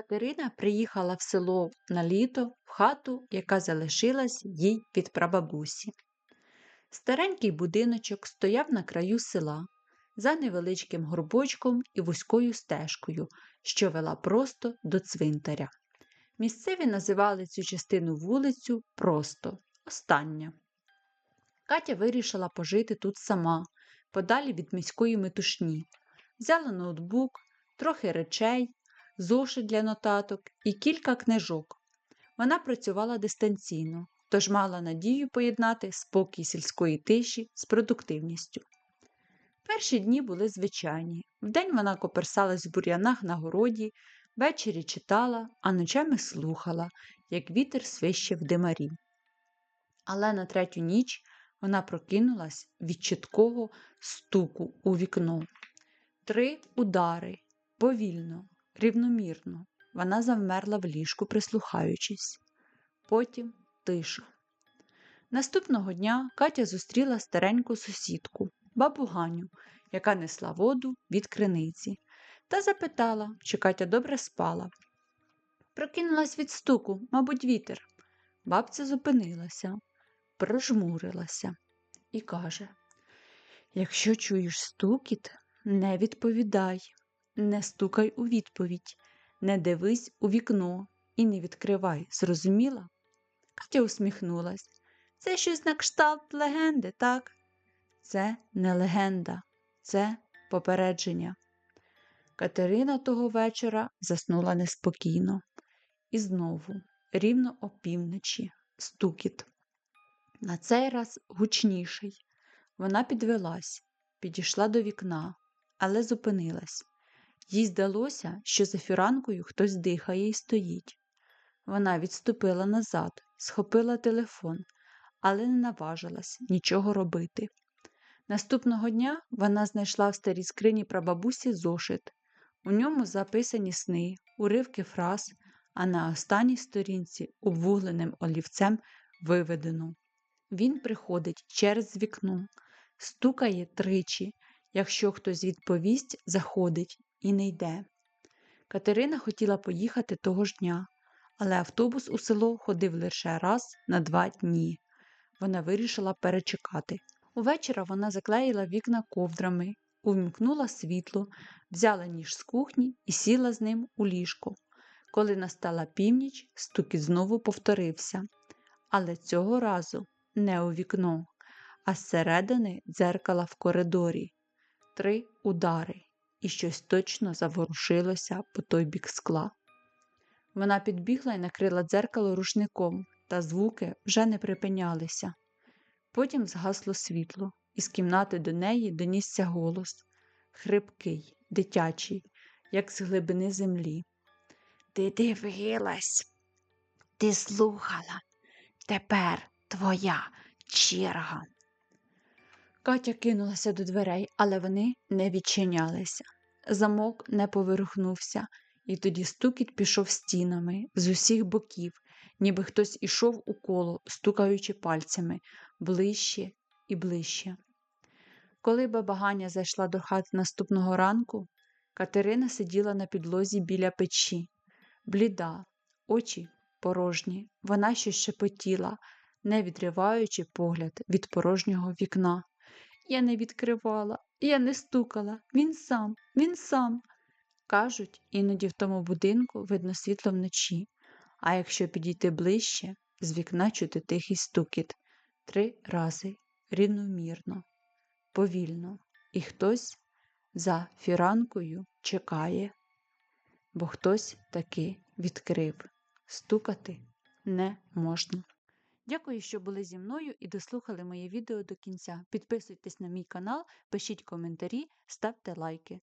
Катерина приїхала в село на літо в хату, яка залишилась їй від прабабусі. Старенький будиночок стояв на краю села, за невеличким горбочком і вузькою стежкою, що вела просто до цвинтаря. Місцеві називали цю частину вулицю просто Остання. Катя вирішила пожити тут сама, подалі від міської метушні. Взяла ноутбук, трохи речей, зошит для нотаток і кілька книжок. Вона працювала дистанційно, тож мала надію поєднати спокій сільської тиші з продуктивністю. Перші дні були звичайні. Вдень вона коперсалась в бур'янах на городі, ввечері читала, а ночами слухала, як вітер свище в димарі. Але на третю ніч вона прокинулась від чіткого стуку у вікно. Три удари повільно, рівномірно. Вона завмерла в ліжку, прислухаючись. Потім тиша. Наступного дня Катя зустріла стареньку сусідку, бабу Ганю, яка несла воду від криниці, та запитала, чи Катя добре спала. Прокинулась від стуку, мабуть, вітер. Бабця зупинилася, прожмурилася і каже: Якщо чуєш стукіт, не відповідай, не стукай у відповідь, не дивись у вікно і не відкривай, зрозуміла? Катя усміхнулась. Це щось на кшталт легенди, так? Це не легенда, це попередження. Катерина того вечора заснула неспокійно. І знову, рівно опівночі, стукіт. На цей раз гучніший. Вона підвелась, підійшла до вікна, але зупинилась. Їй здалося, що за фіранкою хтось дихає і стоїть. Вона відступила назад, схопила телефон, але не наважилась нічого робити. Наступного дня вона знайшла в старій скрині прабабусі зошит. У ньому записані сни, уривки фраз, а на останній сторінці обвугленим олівцем виведено. Він приходить через вікно, стукає тричі, якщо хтось відповість, заходить і не йде. Катерина хотіла поїхати того ж дня, але автобус у село ходив лише раз на два дні. Вона вирішила перечекати. Увечора вона заклеїла вікна ковдрами, увімкнула світло, взяла ніж з кухні і сіла з ним у ліжко. Коли настала північ, стукіт знову повторився, але цього разу не у вікно, а зсередини дзеркала в коридорі. Три удари, і щось точно заворушилося по той бік скла. Вона підбігла і накрила дзеркало рушником, та звуки вже не припинялися. Потім згасло світло, і з кімнати до неї донісся голос хрипкий, дитячий, як з глибини землі. Ти дивилась, ти слухала, тепер твоя черга. Катя кинулася до дверей, але вони не відчинялися. Замок не поверхнувся, і тоді стукіт пішов стінами з усіх боків, ніби хтось ішов у коло, стукаючи пальцями ближче і ближче. Коли баба Ганя зайшла до хати наступного ранку, Катерина сиділа на підлозі біля печі, бліда, очі порожні, вона щось шепотіла, не відриваючи погляд від порожнього вікна. Я не відкривала, я не стукала, він сам, він сам. Кажуть, іноді в тому будинку видно світло вночі, а якщо підійти ближче, з вікна чути тихий стукіт три рази рівномірно, повільно, і хтось за фіранкою чекає, бо хтось таки відкрив. Стукати не можна. Дякую, що були зі мною і дослухали моє відео до кінця. Підписуйтесь на мій канал, пишіть коментарі, ставте лайки.